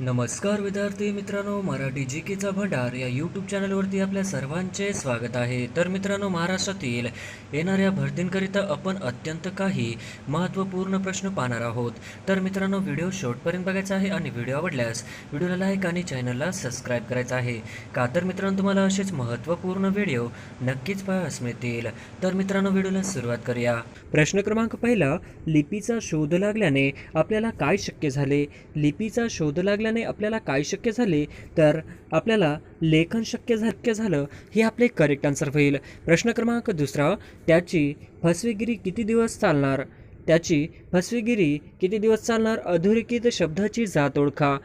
नमस्कार विद्यार्थी मित्रांनो मराठी जी केचा भंडार या यूट्यूब चॅनलवरती आपल्या सर्वांचे स्वागत आहे. तर मित्रांनो महाराष्ट्रातील येणाऱ्या भरतींकरिता आपण अत्यंत काही महत्त्वपूर्ण प्रश्न पाहणार आहोत. तर मित्रांनो व्हिडिओ शेवटपर्यंत बघायचा आहे आणि व्हिडिओ आवडल्यास व्हिडिओला लाईक आणि चॅनलला सबस्क्राईब करायचा आहे. का तर मित्रांनो तुम्हाला असेच महत्त्वपूर्ण व्हिडिओ नक्कीच पाहायला मिळतील. तर मित्रांनो व्हिडिओला सुरुवात करूया. प्रश्न क्रमांक पहिला लिपीचा शोध लागल्याने आपल्याला काय शक्य झाले? लिपीचा शोध लागल्याने आपल्याला काय शक्य झाले तर आपल्याला लेखन शक्य शक्य झालं हे आपले करेक्ट आन्सर होईल. प्रश्न क्रमांक दुसरा त्याची फसवेगिरी किती दिवस चालणार? त्याची फसवेगिरी किती दिवस चालणार? अधोरेखित शब्दाची जात ओळखा.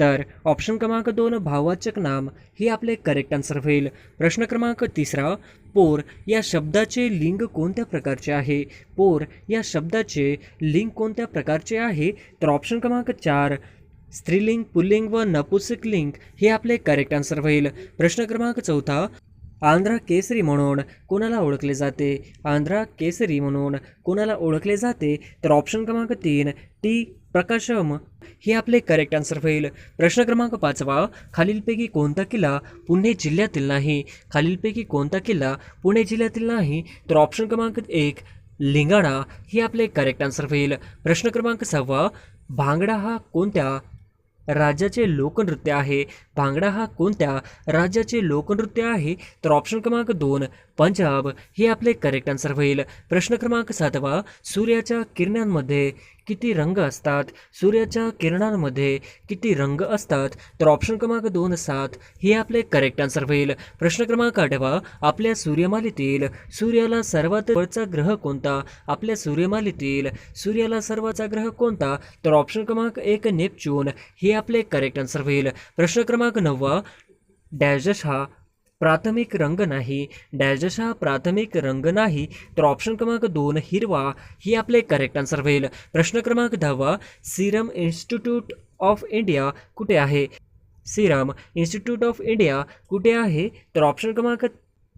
तर ऑप्शन क्रमांक दोन भाववाचक नाम हे आपले करेक्ट आन्सर होईल. प्रश्न क्रमांक तिसरा पोर या शब्दाचे लिंग कोणत्या प्रकारचे आहे? पोर या शब्दाचे लिंग कोणत्या प्रकारचे आहे? तर ऑप्शन क्रमांक चार स्त्रीलिंग पुल्लिंग व नपुसकलिंग हे आपले करेक्ट आन्सर होईल. प्रश्न क्रमांक चौथा आंध्रा केसरी म्हणून कोणाला ओळखले जाते? आंध्रा केसरी म्हणून कोणाला ओळखले जाते? तर ऑप्शन क्रमांक तीन टी. प्रकाशम. हे आपले करेक्ट आन्सर होईल. प्रश्न क्रमांक पाचवा खालीलपैकी कोणता किल्ला पुणे जिल्ह्यातील नाही? खालीलपैकी कोणता किल्ला पुणे जिल्ह्यातील नाही? तर ऑप्शन क्रमांक एक लिंगाणा हे आपले करेक्ट आन्सर होईल. प्रश्न क्रमांक सहावा भांगडा हा कोणत्या राज्याचे लोकनृत्य आहे. भांगडा हा कोणत्या राज्याचे लोकनृत्य आहे? तर ऑप्शन क्रमांक दोन पंजाब. हे आपले करेक्ट आन्सर होईल. प्रश्न क्रमांक सातवा सूर्याच्या किरणांमध्ये किती रंग असतात? सूर्याच्या किरणांमध्ये किती रंग असतात? तर ऑप्शन क्रमांक दोन सात हे आपले करेक्ट आन्सर होईल. प्रश्न क्रमांक आठवा आपल्या सूर्यमालेतील सूर्याला सर्वात जवळचा ग्रह कोणता? आपल्या सूर्यमालेतील सूर्याला सर्वाचा ग्रह कोणता? तर ऑप्शन क्रमांक एक नेपच्यून हे आपले करेक्ट आन्सर होईल. प्रश्न क्रमांक नववा डॅशश हा प्राथमिक रंग नाही डॅशश हा प्राथमिक रंग नाही तर ऑप्शन क्रमांक दोन हिरवा ही आपले करेक्ट आन्सर होईल. प्रश्न क्रमांक दहावा सिरम इन्स्टिट्यूट ऑफ इंडिया कुठे आहे? सिरम इन्स्टिट्यूट ऑफ इंडिया कुठे आहे? तर ऑप्शन क्रमांक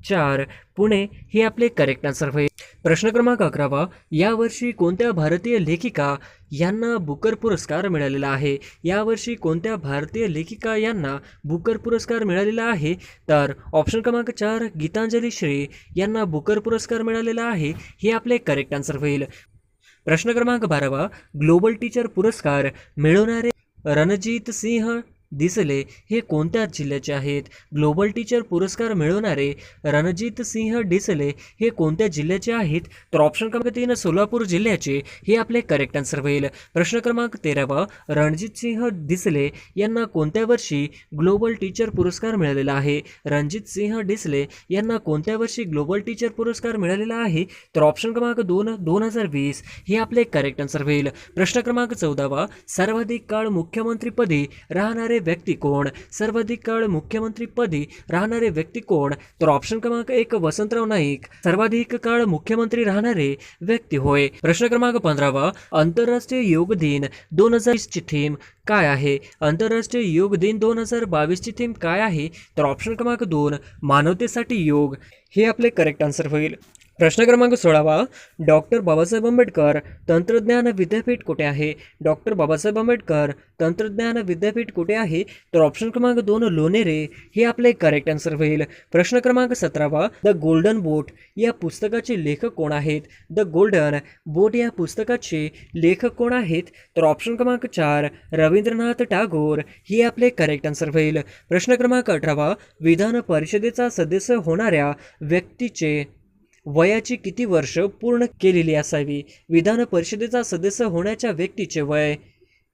चार पुणे हे आपले करेक्ट आन्सर होईल प्रश्न क्रमांक अकरावा यावर्षी कोणत्या भारतीय लेखिका यांना बुकर पुरस्कार मिळालेला आहे? यावर्षी कोणत्या भारतीय लेखिका यांना बुकर पुरस्कार मिळालेला आहे? तर ऑप्शन क्रमांक चार गीतांजली श्री यांना बुकर पुरस्कार मिळालेला आहे हे आपले करेक्ट आन्सर होईल. प्रश्न क्रमांक बारावा ग्लोबल टीचर पुरस्कार मिळवणारे रणजित सिंह दिसले. हे कोणत्या जिल्ह्याचे आहेत? ग्लोबल टीचर पुरस्कार मिळवणारे रणजित सिंह डिसले हे कोणत्या जिल्ह्याचे आहेत? तर ऑप्शन क्रमांक तीन सोलापूर जिल्ह्याचे. हे आपले करेक्ट आन्सर होईल. प्रश्न क्रमांक तेरावा रणजित सिंह डिसले यांना कोणत्या वर्षी ग्लोबल टीचर पुरस्कार मिळालेला आहे? रणजित सिंह डिसले यांना कोणत्या वर्षी ग्लोबल टीचर पुरस्कार मिळालेला आहे? तर ऑप्शन क्रमांक दोन दोन हजार वीस. हे आपले करेक्ट आन्सर होईल. प्रश्न क्रमांक चौदावा सर्वाधिक काळ मुख्यमंत्रीपदी राहणारे व्यक्ती कोण? सर्वाधिक काळ मुख्यमंत्रीपदी राहणारे व्यक्ती कोण? तर ऑप्शन क्रमांक एक वसंतराव नाईक. सर्वाधिक काळ मुख्यमंत्री राहणारे व्यक्ती होय. प्रश्न क्रमांक पंधरावा आंतरराष्ट्रीय योग दिन दोन हजार ची थीम काय आहे? आंतरराष्ट्रीय योग दिन दोन हजार बावीसची थीम काय आहे? तर ऑप्शन क्रमांक दोन मानवतेसाठी योग. हे आपले करेक्ट आन्सर होईल. प्रश्न क्रमांक सोळावा डॉक्टर बाबासाहेब आंबेडकर तंत्रज्ञान विद्यापीठ कुठे आहे? डॉक्टर बाबासाहेब आंबेडकर तंत्रज्ञान विद्यापीठ कुठे आहे? तर ऑप्शन क्रमांक दोन लोणेरे हे आपले करेक्ट आन्सर होईल. प्रश्न क्रमांक सतरावा द गोल्डन बोट या पुस्तकाचे लेखक कोण आहेत? द गोल्डन बोट या पुस्तकाचे लेखक कोण आहेत? तर ऑप्शन क्रमांक चार रवींद्रनाथ टागोर. हे आपले करेक्ट आन्सर होईल. प्रश्न क्रमांक अठरावा विधान परिषदेचा सदस्य होणाऱ्या व्यक्तीचे वयाची किती वर्ष पूर्ण केलेली असावी? विधान परिषदेचा सदस्य होण्याच्या व्यक्तीचे वय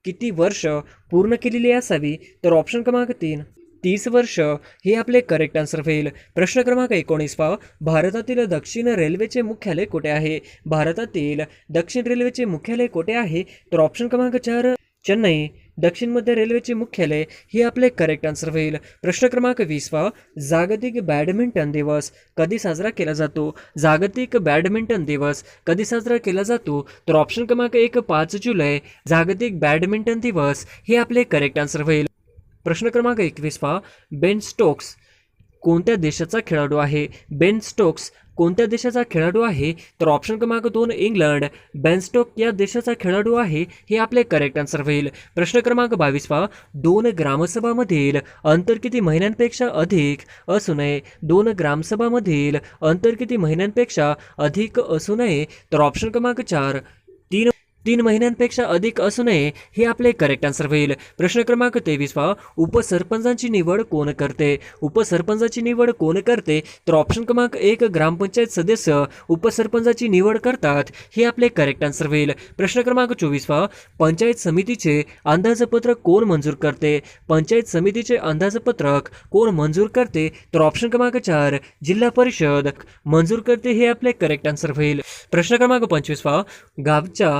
किती वर्ष पूर्ण केलेली असावी? तर ऑप्शन क्रमांक तीन. तीस वर्ष हे आपले करेक्ट आन्सर होईल प्रश्न क्रमांक एकोणीस पाव भारतातील दक्षिण रेल्वेचे मुख्यालय कुठे आहे? भारतातील दक्षिण रेल्वेचे मुख्यालय कुठे आहे? तर ऑप्शन क्रमांक चार चेन्नई. दक्षिण मध्य रेल्वेचे मुख्यालय हे आपले करेक्ट आन्सर होईल. प्रश्न क्रमांक वीसवा जागतिक बॅडमिंटन दिवस कधी साजरा केला जातो? जागतिक बॅडमिंटन दिवस कधी साजरा केला जातो? तर ऑप्शन क्रमांक एक पाच जुलै. जागतिक बॅडमिंटन दिवस हे आपले करेक्ट आन्सर होईल. प्रश्न क्रमांक एकवीसवा बेन स्टोक्स कोणत्या देशाचा खेळाडू आहे? बेन स्टोक्स कोणत्या देशाचा खेळाडू आहे? तर ऑप्शन क्रमांक दोन इंग्लंड. बेनस्टोक या देशाचा खेळाडू आहे हे आपले करेक्ट आन्सर होईल. प्रश्न क्रमांक बावीस पहा. दोन ग्रामसभामधील अंतर किती महिन्यांपेक्षा अधिक असू नये? दोन ग्रामसभामधील अंतर किती महिन्यांपेक्षा अधिक असू नये? तर ऑप्शन क्रमांक चार तीन महिन्यांपेक्षा अधिक असू नये हे आपले करेक्ट आन्सर होईल. प्रश्न क्रमांक तेवीसवा उपसरपंचांची निवड कोण करते? उपसरपंचाची निवड कोण करते? तर ऑप्शन क्रमांक एक ग्रामपंचायत सदस्य उपसरपंचाची निवड करतात हे आपले करेक्ट आन्सर होईल. प्रश्न क्रमांक चोवीसवा पंचायत समितीचे अंदाजपत्रक कोण मंजूर करते? पंचायत समितीचे अंदाजपत्रक कोण मंजूर करते? तर ऑप्शन क्रमांक चार जिल्हा परिषद मंजूर करते हे आपले करेक्ट आन्सर होईल. प्रश्न क्रमांक पंचवीसवा गावच्या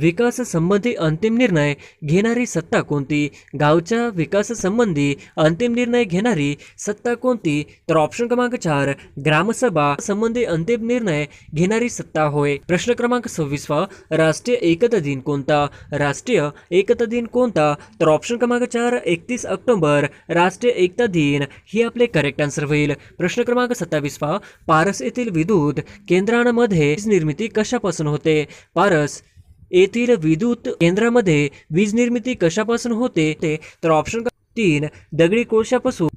विकाससंबंधी अंतिम निर्णय घेणारी सत्ता कोणती? गावच्या विकाससंबंधी अंतिम निर्णय घेणारी सत्ता कोणती? तर ऑप्शन क्रमांक चार ग्रामसभा संबंधी अंतिम निर्णय घेणारी सत्ता होय. प्रश्न क्रमांक सव्वीसवा राष्ट्रीय एकता दिन कोणता? राष्ट्रीय एकता दिन कोणता? तर ऑप्शन क्रमांक चार एकतीस ऑक्टोबर राष्ट्रीय एकता दिन. ही आपले करेक्ट आन्सर होईल. प्रश्न क्रमांक सत्तावीसवा पारस येथील विद्युत केंद्रांमध्ये निर्मिती कशापासून होते? पारस येथील विद्युत केंद्रामध्ये वीज निर्मिती कशापासून होते ते तर ऑप्शन तीन दगडी कोळशापासून.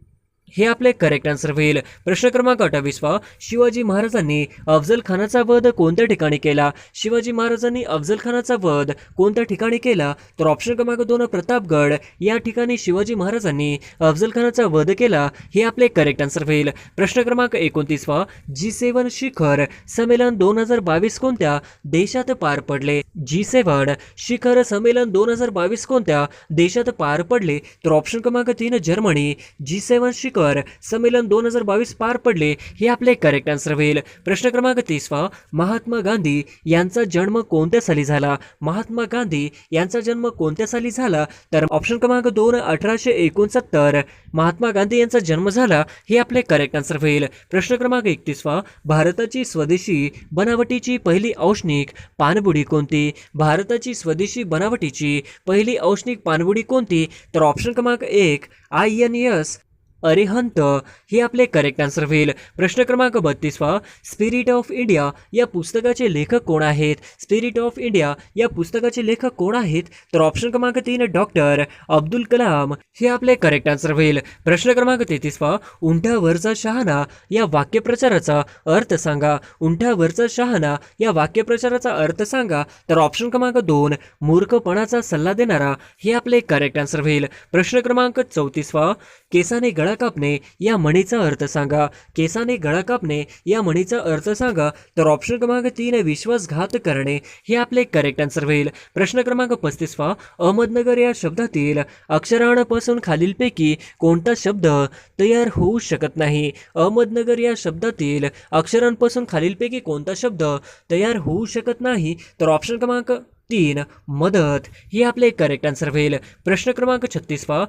हे आपले करेक्ट आन्सर होईल. प्रश्न क्रमांक अठ्ठावीसवा. शिवाजी महाराजांनी अफजल खानाचा वध कोणत्या ठिकाणी केला? शिवाजी महाराजांनी अफजल खानाचा वध कोणत्या ठिकाणी केला? तर ऑप्शन क्रमांक दोन प्रतापगड. या ठिकाणी शिवाजी महाराजांनी अफजल खानाचा वध केला हे आपले करेक्ट आन्सर होईल. प्रश्न क्रमांक एकोणतीसवा. जी सेवन शिखर संमेलन दोन हजार बावीस कोणत्या देशात पार पडले? जी सेवन शिखर संमेलन दोन हजार बावीस कोणत्या देशात पार पडले? तर ऑप्शन क्रमांक तीन जर्मनी. जी सेवन शिखर संमेलन दोन हजार बावीस पार पडले हे आपले करेक्ट आन्सर होईल. प्रश्न क्रमांक तीसवा महात्मा गांधी यांचा जन्म कोणत्या साली झाला? महात्मा गांधी यांचा जन्म कोणत्या साली झाला? तर ऑप्शन क्रमांक दोन अठराशे एकोणसत्तर. महात्मा गांधी यांचा जन्म झाला हे आपले करेक्ट आन्सर होईल. प्रश्न क्रमांक एकतीसवा भारताची स्वदेशी बनावटीची पहिली औष्णिक पाणबुडी कोणती? भारताची स्वदेशी बनावटीची पहिली औष्णिक पाणबुडी कोणती? तर ऑप्शन क्रमांक एक आय एन एस अरिहंत हे आपले करेक्ट आन्सर होईल. प्रश्न क्रमांक बत्तीसवा स्पिरिट ऑफ इंडिया या पुस्तकाचे लेखक कोण आहेत? स्पिरिट ऑफ इंडिया या पुस्तकाचे लेखक कोण आहेत? तर ऑप्शन क्रमांक तीन डॉक्टर अब्दुल कलाम. हे आपले करेक्ट आन्सर होईल. प्रश्न क्रमांक तेहतीसवा उंठावरचा शहाणा या वाक्यप्रचाराचा अर्थ सांगा. उंठावरचा शहाणा या वाक्यप्रचाराचा अर्थ सांगा. तर ऑप्शन क्रमांक दोन मूर्खपणाचा सल्ला देणारा हे आपले करेक्ट आन्सर होईल. प्रश्न क्रमांक चौतीसवा केसाने गळा कापणे या म्हणीचा अर्थ सांगा. केसाने गळा कापणे या म्हणीचा अर्थ सांगा. तर ऑप्शन क्रमांक तीन विश्वासघात करणे. हे आपले करेक्ट आन्सर होईल. प्रश्न क्रमांक पस्तीसवा अहमदनगर या शब्दातील अक्षरांपासून खालीलपैकी कोणता शब्द तयार होऊ शकत नाही? अहमदनगर या शब्दातील अक्षरांपासून खालीलपैकी कोणता शब्द तयार होऊ शकत नाही? तर ऑप्शन क्रमांक तीन मदत. हे आपले करेक्ट आन्सर होईल. प्रश्न क्रमांक छत्तीसवा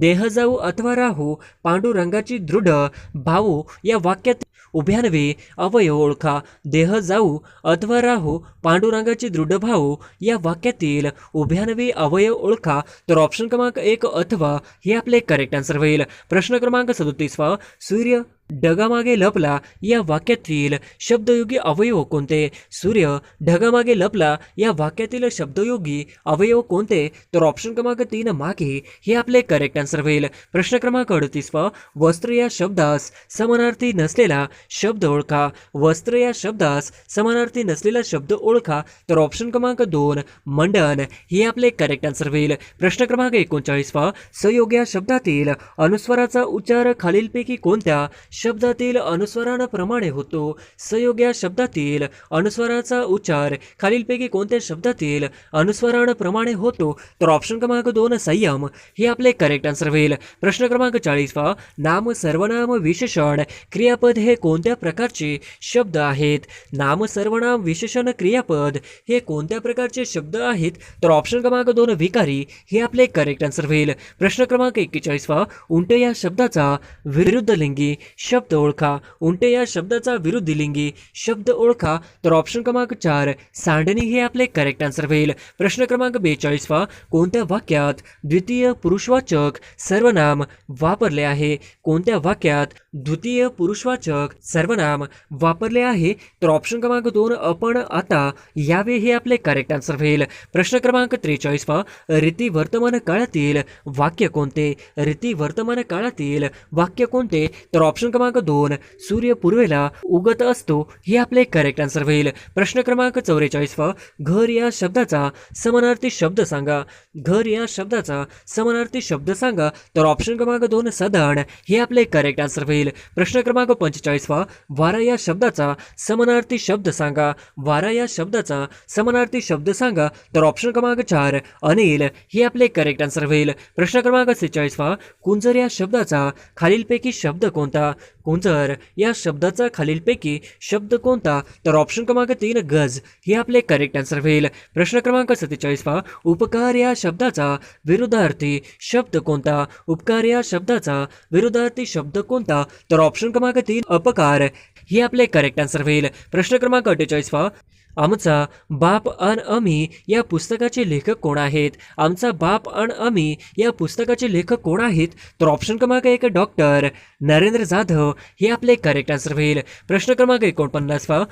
देह जाऊ अथवा राहू पांडुरंगाची दृढ भाऊ या वाक्यात उभ्यानवे अवयव ओळखा. देह जाऊ अथवा राहू पांडुरंगाची दृढ भाऊ या वाक्यातील उभ्यानवे अवयव ओळखा. तर ऑप्शन क्रमांक एक अथवा हे आपले करेक्ट आन्सर होईल. प्रश्न क्रमांक सदोतीसवा सूर्य ढगामागे लपला या वाक्यातील शब्दयोगी अवयव कोणते? सूर्य ढगामागे लपला या वाक्यातील शब्दयोगी अवयव कोणते? तर ऑप्शन क्रमांक तीन मागे हे आपले करेक्ट आन्सर होईल. प्रश्न क्रमांक अडतीसवा वस्त्र या शब्दास समानार्थी नसलेला शब्द ओळखा. वस्त्र या शब्दास समानार्थी नसलेला शब्द ओळखा. तर ऑप्शन क्रमांक दोन मंडन हे आपले करेक्ट आन्सर होईल. प्रश्न क्रमांक एकोणचाळीस व संयोग या शब्दातील अनुस्वाराचा उच्चार खालीलपैकी कोणत्या शब्दातील अनुस्वारांप्रमाणे होतो. संयोग या शब्दातील अनुस्वाराचा उच्चार खालीलपैकी कोणत्या शब्दातील अनुस्वारांप्रमाणे होतो? तर ऑप्शन क्रमांक दोन संयम. हे आपले करेक्ट आन्सर होईल. प्रश्न क्रमांक चाळीसवा नाम सर्वनाम विशेषण क्रियापद हे कोणत्या प्रकारचे शब्द आहेत? नाम सर्वनाम विशेषण क्रियापद हे कोणत्या प्रकारचे शब्द आहेत? तर ऑप्शन क्रमांक दोन विकारी. हे आपले करेक्ट आन्सर होईल. प्रश्न क्रमांक एक्केचाळीसवा उंट या शब्दाचा विरुद्ध लिंगी. शब्द ओळखा उंटे या शब्दाचा विरुद्ध लिंगी शब्द ओळखा तर ऑप्शन क्रमांक चार सांडणी हे आपले करेक्ट आन्सर होईल. प्रश्न क्रमांक बेचाळीसवा कोणत्या वाक्यात द्वितीय पुरुषवाचक सर्वनाम वापरले आहे? कोणत्या वाक्यात द्वितीय पुरुषवाचक सर्वनाम वापरले आहे? तर ऑप्शन क्रमांक दोन आपण आता यावे हे आपले करेक्ट आन्सर होईल. प्रश्न क्रमांक त्रेचाळीसवा रीती वर्तमान काळातील वाक्य कोणते? रीती वर्तमान काळातील वाक्य कोणते? तर ऑप्शन क्रमांक दोन सूर्य पूर्वेला उगत असतो हे आपले करेक्ट आन्सर होईल. प्रश्न क्रमांक चौवेचाळीसवा घर या शब्दाचा समानार्थी शब्द सांगा. घर या शब्दाचा समानार्थी शब्द सांगा. तर ऑप्शन क्रमांक दोन सधन हे आपले करेक्ट आन्सर होईल. प्रश्न क्रमांक पंचेचाळीस वा वारा या शब्दाचा समानार्थी शब्द सांगा. वारा या शब्दाचा समानार्थी शब्द सांगा. तर ऑप्शन क्रमांक चार अनिल हे आपले करेक्ट आन्सर होईल. प्रश्न क्रमांक सेहेचाळीसवा कुंजर या शब्दाचा खालीलपैकी शब्द कोणता? कुंजर या शब्दाचा खालीलपैकी शब्द कोणता? तर ऑप्शन क्रमांक तीन गज हे आपले करेक्ट आन्सर होईल. प्रश्न क्रमांक सत्तेचाळीसवा. उपकार या शब्दाचा विरुद्धार्थी शब्द कोणता? उपकार या शब्दाचा विरुद्धार्थी शब्द कोणता? तर ऑप्शन क्रमांक तीन अपकार. हे आपले करेक्ट आन्सर होईल. प्रश्न क्रमांक अठ्ठेचाळीसवा. आमचा बाप अन अमी या पुस्तकाचे लेखक कोण आहेत? आमचा बाप अन अमी या पुस्तकाचे लेखक कोण आहेत? तर ऑप्शन क्रमांक एक डॉक्टर नरेंद्र जाधव हे आपले करेक्ट आन्सर होईल. प्रश्न क्रमांक एकोणपन्नासवा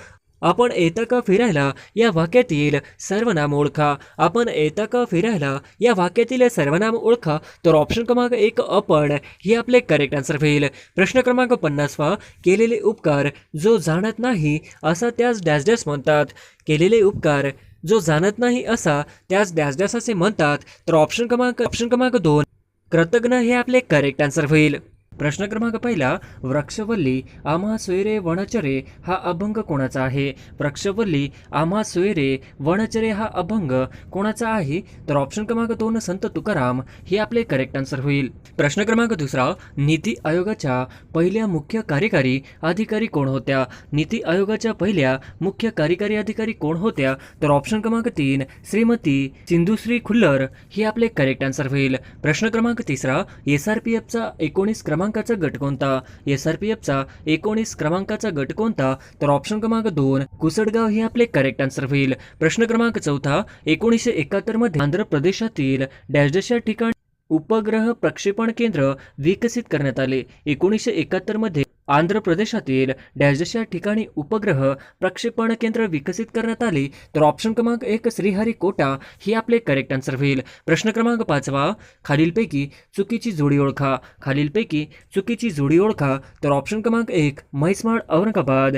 आपण येता का फिरायला या वाक्यातील सर्वनाम ओळखा. आपण येता का फिरायला या वाक्यातील सर्वनाम ओळखा. तर ऑप्शन क्रमांक एक आपण हे आपले करेक्ट आन्सर होईल. प्रश्न क्रमांक पन्नासवा केलेले उपकार जो जाणत नाही असा त्यास डॅश डॅश म्हणतात. केलेले उपकार जो जाणत नाही असा त्यास डॅश डॅश असे म्हणतात. तर ऑप्शन क्रमांक ऑप्शन क्रमांक दोन कृतज्ञ हे आपले करेक्ट आन्सर होईल. प्रश्न क्रमांक पहिला वृक्षवल्ली आम्हा सोयरे वनचरे हा अभंग कोणाचा आहे? वृक्षवल्ली आम्हा सोयरे वनचरे हा अभंग कोणाचा आहे? तर ऑप्शन क्रमांक दोन संत तुकाराम हे आपले करेक्ट आन्सर होईल. प्रश्न क्रमांक दुसरा नीती आयोगाच्या पहिल्या मुख्य कार्यकारी अधिकारी कोण होत्या? नीती आयोगाच्या पहिल्या मुख्य कार्यकारी अधिकारी कोण होत्या? तर ऑप्शन क्रमांक तीन श्रीमती सिंधुश्री खुल्लर हे आपले करेक्ट आन्सर होईल. प्रश्न क्रमांक तिसरा एस आर पी एफचा एकोणीस क्रमांक क्रमांकाचा गट कोणता? एस आर पी एफचा एकोणीस क्रमांकाचा गट कोणता? तर ऑप्शन क्रमांक दोन कुसडगाव हे आपले करेक्ट आन्सर होईल. प्रश्न क्रमांक चौथा एकोणीसशे एकाहत्तरमध्ये आंध्र प्रदेशातील डॅश या ठिकाणी उपग्रह प्रक्षेपण केंद्र विकसित करण्यात आले. एकोणीसशे एकाहत्तरमध्ये आंध्र प्रदेशातील डॅश या ठिकाणी उपग्रह प्रक्षेपण केंद्र विकसित करण्यात आले तर ऑप्शन क्रमांक एक श्रीहरिकोटा हे आपले करेक्ट आन्सर होईल. प्रश्न क्रमांक पाचवा खालीलपैकी चुकीची जोडी ओळखा. खालीलपैकी चुकीची जोडी ओळखा तर ऑप्शन क्रमांक एक म्हैसमाळ औरंगाबाद.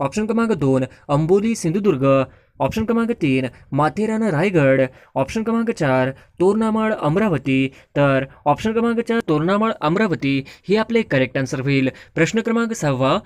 ऑप्शन क्रमांक दोन अंबोली सिंधुदुर्ग. ऑप्शन क्रमांक तीन माथेरान रायगड. ऑप्शन क्रमांक चार तोरणामाळ अमरावती. तर ऑप्शन क्रमांक चार तोरणामाळ अमरावती. हे आपले करेक्ट आन्सर होईल. प्रश्न क्रमांक सहावा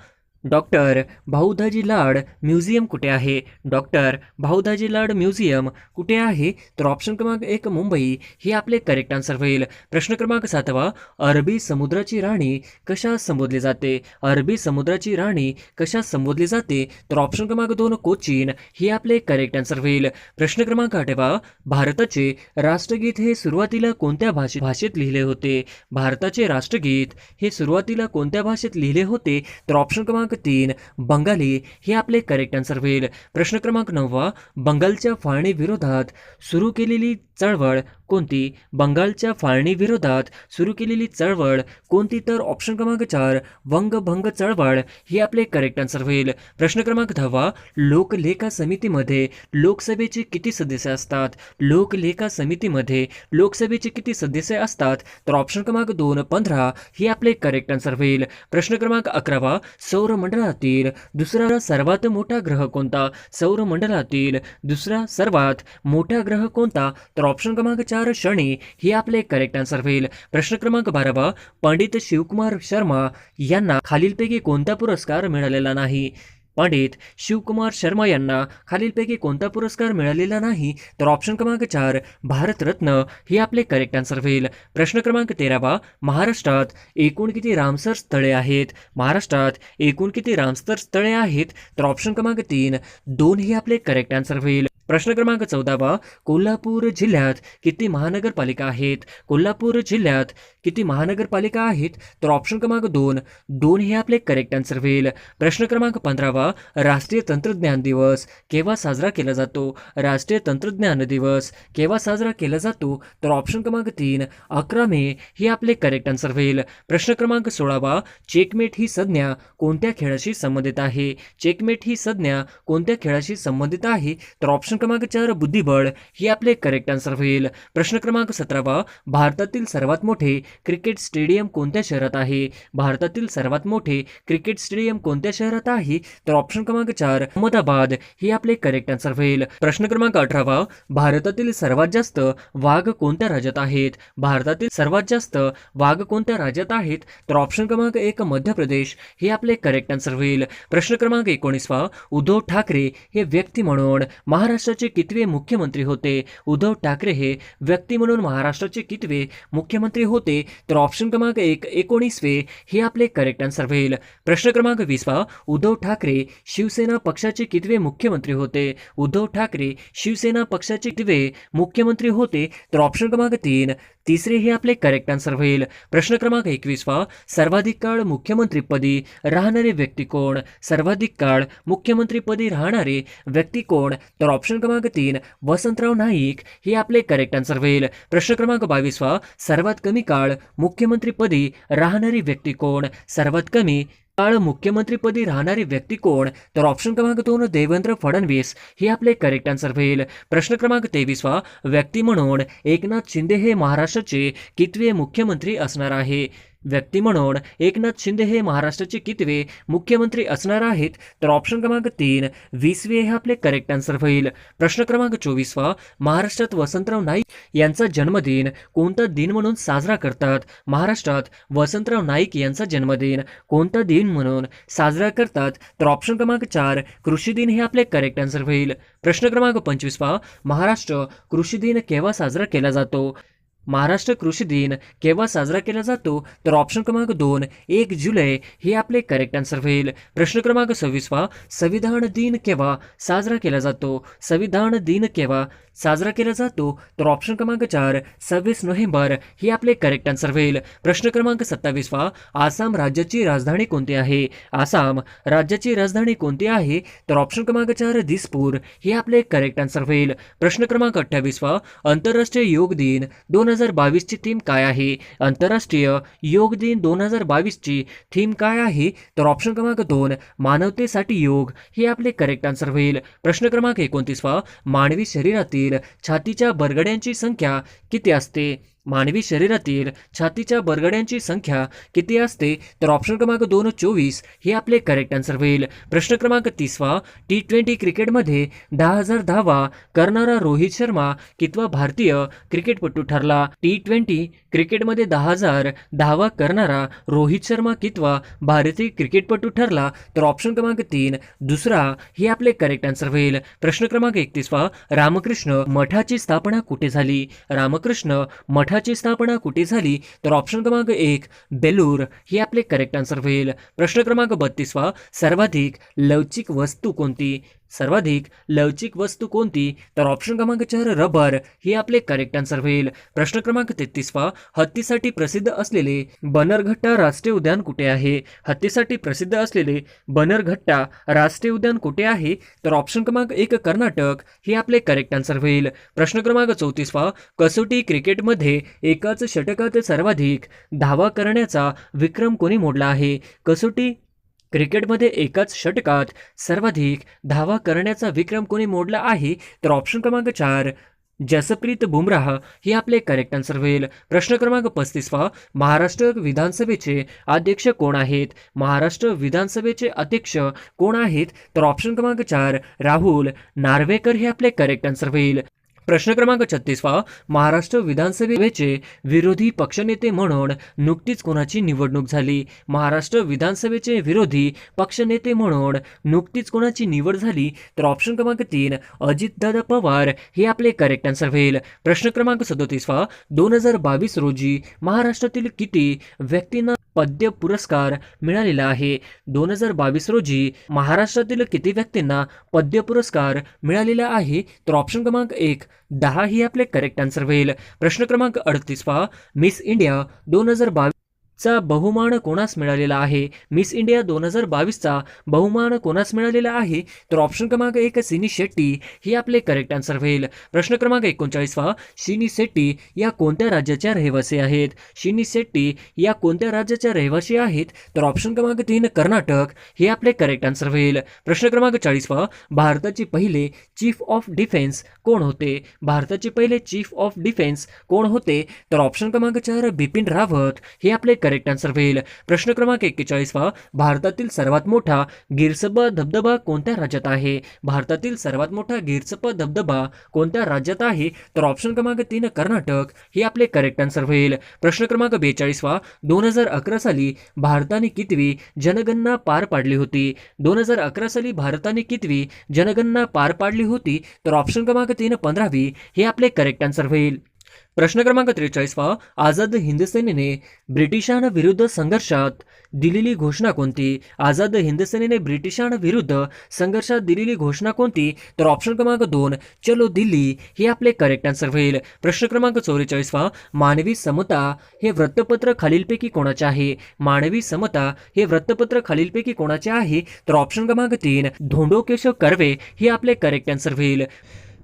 डॉक्टर भाऊदाजी लाड म्युझियम कुठे आहे? डॉक्टर भाऊदाजी लाड म्युझियम कुठे आहे? तर ऑप्शन क्रमांक एक मुंबई. हे आपले करेक्ट आन्सर होईल. प्रश्न क्रमांक सातवा अरबी समुद्राची राणी कशा संबोधली जाते? अरबी समुद्राची राणी कशा संबोधली जाते? तर ऑप्शन क्रमांक दोन कोचीन. हे आपले करेक्ट आन्सर होईल. प्रश्न क्रमांक आठवा भारताचे राष्ट्रगीत हे सुरुवातीला कोणत्या भाषे भाषेत लिहिले होते? भारताचे राष्ट्रगीत हे सुरुवातीला कोणत्या भाषेत लिहिले होते? तर ऑप्शन क्रमांक तीन बंगाली हे आपले करेक्ट आन्सर होईल. प्रश्न क्रमांक नववा बंगालच्या फाळणी विरोधात सुरू केलेली चळवळ कोणती बंगालच्या फाळणी विरोधात सुरू केलेली चळवळ कोणती तर ऑप्शन क्रमांक चार वंगभंग चळवळ हे आपले करेक्ट आन्सर होईल. प्रश्न क्रमांक दहावा लोकलेखा समितीमध्ये लोकसभेचे किती सदस्य असतात? लोकलेखा समितीमध्ये लोकसभेचे किती सदस्य असतात? तर ऑप्शन क्रमांक दोन पंधरा हे आपले करेक्ट आन्सर होईल. प्रश्न क्रमांक अकरावा सौरमंडळातील दुसरा सर्वात मोठा ग्रह कोणता? सौरमंडळातील दुसरा सर्वात मोठा ग्रह कोणता? तर तर ऑप्शन क्रमांक चार शनी हे आपले करेक्ट आन्सर होईल. प्रश्न क्रमांक बारावा पंडित शिवकुमार शर्मा यांना खालीलपैकी कोणता पुरस्कार मिळालेला नाही? पंडित शिवकुमार शर्मा यांना खालीलपैकी कोणता पुरस्कार मिळालेला नाही? तर ऑप्शन क्रमांक चार भारतरत्न हे आपले करेक्ट आन्सर होईल. प्रश्न क्रमांक तेरावा महाराष्ट्रात एकूण किती रामसर स्थळे आहेत? महाराष्ट्रात एकूण किती रामसर स्थळे आहेत? तर ऑप्शन क्रमांक तीन दोन हे आपले करेक्ट आन्सर होईल. प्रश्न क्रमांक चौदावा कोल्हापूर जिल्ह्यात किती महानगरपालिका आहेत? कोल्हापूर जिल्ह्यात किती महानगरपालिका आहेत? तर ऑप्शन क्रमांक दोन दोन हे आपले करेक्ट आन्सर होईल. प्रश्न क्रमांक पंधरावा राष्ट्रीय तंत्रज्ञान दिवस केव्हा साजरा केला जातो? राष्ट्रीय तंत्रज्ञान दिवस केव्हा साजरा केला जातो? तर ऑप्शन क्रमांक तीन अकरा मे हे आपले करेक्ट आन्सर होईल. प्रश्न क्रमांक सोळावा चेकमेट ही संज्ञा कोणत्या खेळाशी संबंधित आहे? चेकमेट ही संज्ञा कोणत्या खेळाशी संबंधित आहे? तर ऑप्शन क्रमांक चार बुद्धिबळ हे आपले करेक्ट आन्सर होईल. प्रश्न क्रमांक सतरावा भारतातील सर्वात मोठे क्रिकेट स्टेडियम कोणत्या शहरात आहे? भारतातील सर्वात मोठे क्रिकेट स्टेडियम कोणत्या शहरात आहे? तर ऑप्शन क्रमांक चार अहमदाबाद हे आपले करेक्ट आन्सर होईल. प्रश्न क्रमांक अठरावा भारतातील सर्वात जास्त वाघ कोणत्या राज्यात आहेत? भारतातील सर्वात जास्त वाघ कोणत्या राज्यात आहेत? तर ऑप्शन क्रमांक एक मध्य प्रदेश हे आपले करेक्ट आन्सर होईल. प्रश्न क्रमांक एकोणीसवा उद्धव ठाकरे हे व्यक्ती म्हणून महाराष्ट्र महाराष्ट्राचे कितवे मुख्यमंत्री होते? उद्धव ठाकरे हे व्यक्ती म्हणून महाराष्ट्राचे कितवे मुख्यमंत्री होते? तर ऑप्शन क्रमांक एक एकोणीसवे हे आपले करेक्ट आन्सर होईल. प्रश्न क्रमांक वीसवा उद्धव ठाकरे शिवसेना पक्षाचे कितवे मुख्यमंत्री होते? उद्धव ठाकरे शिवसेना पक्षाचे कितवे मुख्यमंत्री होते? तर ऑप्शन क्रमांक तीन तिसरे हे आपले करेक्ट आन्सर होईल. प्रश्न क्रमांक एकवीसवा सर्वाधिक काळ मुख्यमंत्रीपदी राहणारे व्यक्ती कोण? सर्वाधिक काळ मुख्यमंत्रीपदी राहणारे व्यक्ती कोण? तर ऑप्शन क्रमांक तीन वसंतराव नाईक हे आपले करेक्ट आन्सर होईल. प्रश्न क्रमांक बावीसवा सर्वात कमी काळ मुख्यमंत्रीपदी राहणारी व्यक्ती कोण? सर्वात कमी काळ मुख्यमंत्रीपदी राहणारी व्यक्ती कोण? तर ऑप्शन क्रमांक दोन देवेंद्र फडणवीस. हे आपले करेक्ट आन्सर होईल. प्रश्न क्रमांक तेवीसवा व्यक्ती म्हणून एकनाथ शिंदे हे महाराष्ट्राचे कितवे मुख्यमंत्री असणार आहे? व्यक्ती म्हणून एकनाथ शिंदे हे महाराष्ट्राचे कितवे मुख्यमंत्री असणार आहेत? तर ऑप्शन क्रमांक तीन वीसवे हे आपले करेक्ट आन्सर होईल. प्रश्न क्रमांक चोवीसवा महाराष्ट्रात वसंतराव नाईक यांचा जन्मदिन कोणता दिन म्हणून साजरा करतात? महाराष्ट्रात वसंतराव नाईक यांचा जन्मदिन कोणता दिन म्हणून साजरा करतात? तर ऑप्शन क्रमांक चार कृषी दिन हे आपले करेक्ट आन्सर होईल. प्रश्न क्रमांक पंचवीसवा महाराष्ट्र कृषी दिन केव्हा साजरा केला जातो? महाराष्ट्र कृषी दिन केव्हा साजरा केला जातो? तर ऑप्शन क्रमांक दोन एक जुलै हे आपले करेक्ट आन्सर होईल. प्रश्न क्रमांक सव्वीसवा संविधान दिन केव्हा साजरा केला जातो? संविधान दिन केव्हा साजरा केला जातो. तर ऑप्शन क्रमांक चार सव्वीस नोव्हेंबर हे आपले करेक्ट आन्सर होईल. प्रश्न क्रमांक सत्तावीसवा आसाम राज्याची राजधानी कोणती आहे? आसाम राज्याची राजधानी कोणती आहे? तर ऑप्शन क्रमांक चार दिसपूर हे आपले करेक्ट आन्सर होईल. प्रश्न क्रमांक अठ्ठावीसवा आंतरराष्ट्रीय योग दिन दोन हजार बावीसची थीम काय आहे? आंतरराष्ट्रीय योग दिन दोन हजार बावीसची थीम काय आहे? तर ऑप्शन क्रमांक दोन मानवतेसाठी योग हे आपले करेक्ट आन्सर होईल. प्रश्न क्रमांक एकोणतीसवा मानवी शरीरातील छातीच्या बरगड्यांची संख्या किती असते? मानवी शरीरातील छातीच्या बरगड्यांची संख्या किती असते? तर ऑप्शन क्रमांक दोन चोवीस हे आपले करेक्ट आन्सर होईल. प्रश्न क्रमांक तीसवा टी ट्वेंटी क्रिकेटमध्ये दहा हजार धावा करणारा रोहित शर्मा कितवा भारतीय क्रिकेटपटू ठरला? टी ट्वेंटी क्रिकेटमध्ये दहा हजार धावा करणारा रोहित शर्मा कितवा भारतीय क्रिकेटपटू ठरला? तर ऑप्शन क्रमांक तीन दुसरा हे आपले करेक्ट आन्सर होईल. प्रश्न क्रमांक एकतीसवा रामकृष्ण मठाची स्थापना कुठे झाली? रामकृष्ण मठ मठाची स्थापना कुठे झाली? तर ऑप्शन क्रमांक एक बेलूर. हे आपले करेक्ट आन्सर होईल. प्रश्न क्रमांक बत्तीसवा सर्वाधिक लवचिक वस्तू कोणती? सर्वाधिक लवचिक वस्तू कोणती? तर ऑप्शन क्रमांक चार रबर हे आपले करेक्ट आन्सर होईल. प्रश्न क्रमांक तेहतीसवा. हत्तीसाठी प्रसिद्ध असलेले बनरघट्टा राष्ट्रीय उद्यान कुठे आहे? हत्तीसाठी प्रसिद्ध असलेले बनरघट्टा राष्ट्रीय उद्यान कुठे आहे? तर ऑप्शन क्रमांक एक कर्नाटक. हे आपले करेक्ट आन्सर होईल. प्रश्न क्रमांक चौतीसवा. कसोटी क्रिकेटमध्ये एकाच षटकात सर्वाधिक धावा करण्याचा विक्रम कोणी मोडला आहे? कसोटी क्रिकेटमध्ये एकाच षटकात सर्वाधिक धावा करण्याचा विक्रम कोणी मोडला आहे तर ऑप्शन क्रमांक चार जसप्रीत बुमराह हे आपले करेक्ट आन्सर होईल. प्रश्न क्रमांक पस्तीसवा महाराष्ट्र विधानसभेचे अध्यक्ष कोण आहेत? महाराष्ट्र विधानसभेचे अध्यक्ष कोण आहेत? तर ऑप्शन क्रमांक चार राहुल नार्वेकर हे आपले करेक्ट आन्सर होईल. प्रश्न क्रमांक छत्तीसवा महाराष्ट्र विधानसभेचे विरोधी पक्षनेते म्हणून नुकतीच कोणाची निवडणूक झाली? महाराष्ट्र विधानसभेचे विरोधी पक्षनेते म्हणून नुकतीच कोणाची निवड झाली? तर ऑप्शन क्रमांक तीन अजितदादा पवार हे आपले करेक्ट आन्सर होईल. प्रश्न क्रमांक सदोतीसवा दोन हजार बावीस रोजी महाराष्ट्रातील किती व्यक्तींना पद्य पुरस्कार मिळालेला आहे? दोन हजार बावीस रोजी महाराष्ट्रातील किती व्यक्तींना पद्य पुरस्कार मिळालेला आहे? तर ऑप्शन क्रमांक एक दहा ही आपले करेक्ट आन्सर होईल. प्रश्न क्रमांक अडतीसवा मिस इंडिया दोन हजार बावीस चा बहुमान कोणास मिळालेला आहे? मिस इंडिया दोन हजार बावीसचा बहुमान कोणास मिळालेला आहे? तर ऑप्शन क्रमांक एक सिनी शेट्टी. हे आपले करेक्ट आन्सर होईल. प्रश्न क्रमांक एकोणचाळीसवा. शिनी शेट्टी या कोणत्या राज्याच्या रहिवासी आहेत? शिनी शेट्टी या कोणत्या राज्याच्या रहिवासी आहेत? तर ऑप्शन क्रमांक तीन कर्नाटक. हे आपले करेक्ट आन्सर होईल. प्रश्न क्रमांक चाळीसवा. भारताचे पहिले चीफ ऑफ डिफेन्स कोण होते? भारताचे पहिले चीफ ऑफ डिफेन्स कोण होते? तर ऑप्शन क्रमांक चार बिपिन रावत. हे आपले करेक्ट आन्सर होईल. प्रश्न क्रमांक एक्केचाळीसवा. भारतातील सर्वात मोठा गिरसबा धबधबा कोणत्या राज्यात आहे? भारतातील सर्वात मोठा गिरसबा धबधबा कोणत्या राज्यात आहे? तर ऑप्शन क्रमांक तीन कर्नाटक. हे आपले करेक्ट आन्सर होईल. प्रश्न क्रमांक बेचाळीसवा. दोन हजार अकरा साली भारताने कितवी जनगणना पार पाडली होती? दोन हजार अकरा साली भारताने कितवी जनगणना पार पाडली होती? तर ऑप्शन क्रमांक तीन पंधरावी. हे आपले करेक्ट आन्सर होईल. प्रश्न क्रमांक त्रेचाळीसवा आझाद हिंद सेनेने ब्रिटिशांविरुद्ध संघर्षात दिलेली घोषणा कोणती? आझाद हिंद सेनेने ब्रिटिशांविरुद्ध संघर्षात दिलेली घोषणा कोणती? तर ऑप्शन क्रमांक दोन चलो दिल्ली हे आपले करेक्ट आन्सर होईल. प्रश्न क्रमांक चौवेचाळीसवा मानवी समता हे वृत्तपत्र खालीलपैकी कोणाचे आहे? मानवी समता हे वृत्तपत्र खालीलपैकी कोणाचे आहे? तर ऑप्शन क्रमांक तीन धोंडो केशव कर्वे हे आपले करेक्ट आन्सर होईल.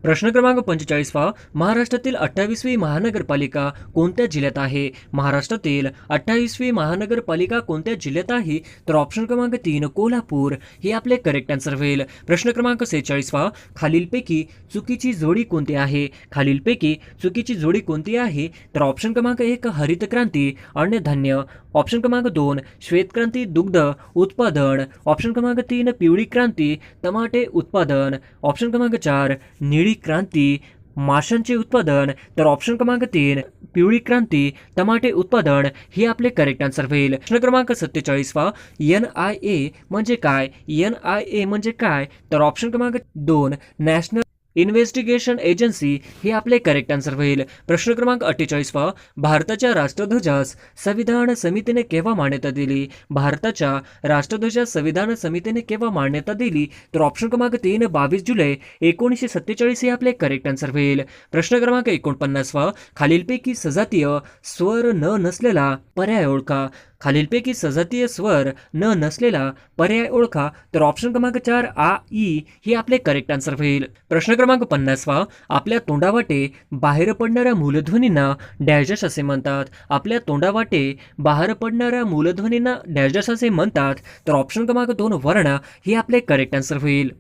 प्रश्न क्रमांक पंचेचाळीसवा महाराष्ट्रातील अठ्ठावीसवी महानगरपालिका कोणत्या जिल्ह्यात आहे? महाराष्ट्रातील अठ्ठावीसवी महानगरपालिका कोणत्या जिल्ह्यात आहे? तर ऑप्शन क्रमांक तीन कोल्हापूर. हे आपले करेक्ट आन्सर होईल. प्रश्न क्रमांक सेहेचाळीसवा खालीलपैकी चुकीची जोडी कोणती आहे? खालीलपैकी चुकीची जोडी कोणती आहे? तर ऑप्शन क्रमांक एक हरित क्रांती. अन्नधान्य ऑप्शन क्रमांक दोन श्वेतक्रांती दुग्ध उत्पादन. ऑप्शन क्रमांक तीन पिवळी क्रांती टमाटे उत्पादन. ऑप्शन क्रमांक चार निळी क्रांती माशांचे उत्पादन तर ऑप्शन क्रमांक तीन पिवळी क्रांती टमाटे उत्पादन हे आपले करेक्ट आन्सर होईल. प्रश्न क्रमांक सत्तेचाळीसवा एन आय ए म्हणजे काय? एन आय ए म्हणजे काय? तर ऑप्शन क्रमांक दोन नॅशनल इन्व्हेस्टिगेशन एजन्सी हे आपले करेक्ट आन्सर होईल. प्रश्न क्रमांक अठ्ठेचाळीसवा भारताच्या राष्ट्रध्वजास संविधान समितीने केव्हा मान्यता दिली? भारताच्या राष्ट्रध्वजास संविधान समितीने केव्हा मान्यता दिली? तर ऑप्शन क्रमांक तीन बावीस जुलै एकोणीसशे सत्तेचाळीस हे आपले करेक्ट आन्सर होईल. प्रश्न क्रमांक एकोणपन्नास वा खालीलपैकी सजातीय स्वर न नसलेला पर्याय ओळखा. खालीलपैकी सजातीय स्वर न नसलेला पर्याय ओळखा तर ऑप्शन क्रमांक चार आ ई हे आपले करेक्ट आन्सर होईल. प्रश्न क्रमांक पन्नासवा आपल्या तोंडावाटे बाहेर पडणाऱ्या मूलध्वनींना डॅजश असे म्हणतात. आपल्या तोंडावाटे बाहेर पडणाऱ्या मूलध्वनींना डॅजश असे म्हणतात तर ऑप्शन क्रमांक दोन वर्ण हे आपले करेक्ट आन्सर होईल.